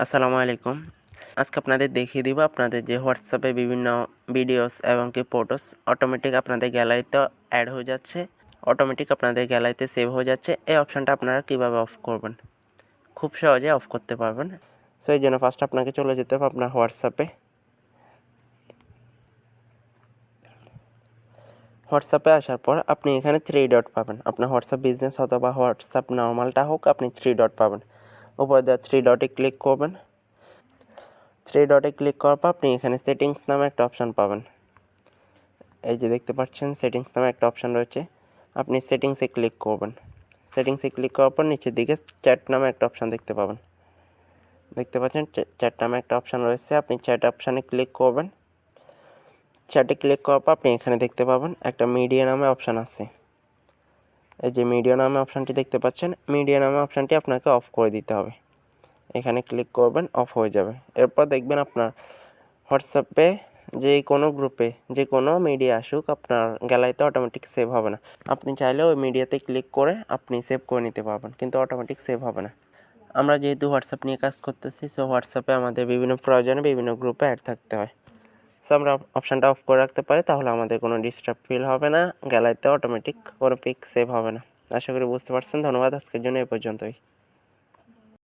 আসসালামু আলাইকুম। আজকে আপনাদের দেখিয়ে দিব আপনাদের যে হোয়াটসঅ্যাপে বিভিন্ন ভিডিওস এবং কি ফটোস অটোমেটিক আপনাদের গ্যালারিতে অ্যাড হয়ে যাচ্ছে। অটোমেটিক আপনাদের গ্যালারিতে সেভ হয়ে যাচ্ছে। এই অপশানটা আপনারা কীভাবে অফ করবেন? খুব সহজে অফ করতে পারবেন। সো এই জন্য ফার্স্ট আপনাকে চলে যেতে হবে আপনার হোয়াটসঅ্যাপে হোয়াটসঅ্যাপে আসার পর আপনি এখানে থ্রি ডট পাবেন। আপনার হোয়াটসঅ্যাপ বিজনেস অথবা হোয়াটসঅ্যাপ নর্মালটা হোক, আপনি থ্রি ডট পাবেন। উপরে দেওয়া থ্রি ডটে ক্লিক করবেন। থ্রি ডটে ক্লিক করার পর আপনি এখানে সেটিংস নামে একটা অপশান পাবেন। এই যে দেখতে পাচ্ছেন সেটিংস নামে একটা অপশান রয়েছে। আপনি সেটিংসে ক্লিক করবেন। সেটিংসে ক্লিক করার পর নিচের দিকে চ্যাট নামে একটা অপশান দেখতে পাবেন। দেখতে পাচ্ছেন চ্যাট নামে একটা অপশান রয়েছে। আপনি চ্যাট অপশানে ক্লিক করবেন। চ্যাটে ক্লিক করার পর আপনি এখানে দেখতে পাবেন, একটা মিডিয়া নামে অপশান আছে। এই যে মিডিয়া নামে অপশানটি দেখতে পাচ্ছেন মিডিয়া নামে অপশানটি আপনাকে অফ করে দিতে হবে। এখানে ক্লিক করবেন অফ হয়ে যাবে। এরপর দেখবেন আপনার হোয়াটসঅ্যাপে যে কোনো গ্রুপে যে কোনো মিডিয়া আসুক, আপনার গ্যালারিতে অটোমেটিক সেভ হবে না। আপনি চাইলে ওই মিডিয়াতে ক্লিক করে আপনি সেভ করে নিতে পারবেন, কিন্তু অটোমেটিক সেভ হবে না। আমরা যেহেতু হোয়াটসঅ্যাপ নিয়ে কাজ করতেছি সো হোয়াটসঅ্যাপে আমাদের বিভিন্ন প্রয়োজনে বিভিন্ন গ্রুপে অ্যাড থাকতে হয়। সো আমরা অপশানটা অফ করে রাখতে পারি, তাহলে আমাদের কোনো ডিস্টার্ব ফিল হবে না, গ্যালারিতে অটোমেটিক কোনো পিক সেভ হবে না। আশা করি বুঝতে পারছেন, ধন্যবাদ, আজকের জন্য এ পর্যন্তই।